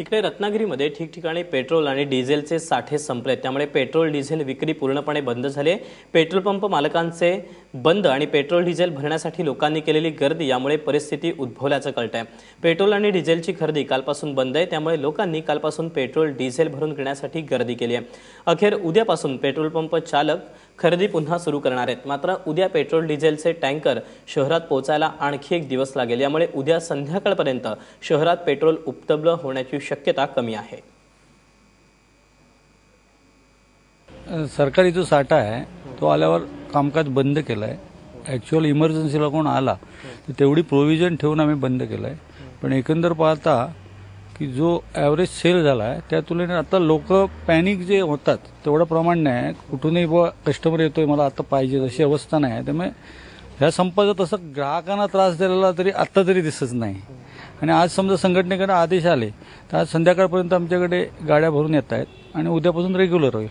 तिकडे रत्नागिरीमध्ये ठिकठिकाणी पेट्रोल आणि डिझेलचे साठे संपले. त्यामुळे पेट्रोल डिझेल विक्री पूर्णपणे बंद झाली. पेट्रोल पंप मालकांचे बंद आणि पेट्रोल डिझेल भरण्यासाठी लोकांनी केलेली गर्दी यामुळे परिस्थिती उद्भवल्याचं कळत आहे पेट्रोल आणि डिझेलची खरेदी कालपासून बंद आहे. त्यामुळे लोकांनी कालपासून पेट्रोल डिझेल भरून घेण्यासाठी गर्दी केली आहे. अखेर उद्यापासून पेट्रोल पंप चालक खरेदी पुन्हा सुरू करणार आहेत. मात्र उद्या पेट्रोल डिझेलचे टँकर शहरात पोहोचायला आणखी एक दिवस लागेल. यामुळे उद्या संध्याकाळपर्यंत शहरात पेट्रोल उपलब्ध होण्याची शक्यता कमी आहे. सरकारी जो साठा आहे तो आल्यावर कामकाज बंद केलं आहे ॲक्च्युअल इमर्जन्सीला कोण आला तर तेवढी प्रोव्हिजन ठेवून आम्ही बंद केलं आहे पण एकंदर पाहता की जो ॲव्हरेज सेल झाला आहे त्या तुलनेत आता लोक पॅनिक जे होतात तेवढं प्रमाण नाही आहे. कुठूनही बुवा कस्टमर येतोय मला आता पाहिजे अशी अवस्था नाही आहे. त्यामुळे ह्या संपाचा तसं ग्राहकांना त्रास दिलेला तरी आत्ता तरी दिसत नाही. आणि आज समजा संघटनेकडे आदेश आले तर आज संध्याकाळपर्यंत आमच्याकडे गाड्या भरून येत आहेत आणि उद्यापासून रेग्युलर होईल.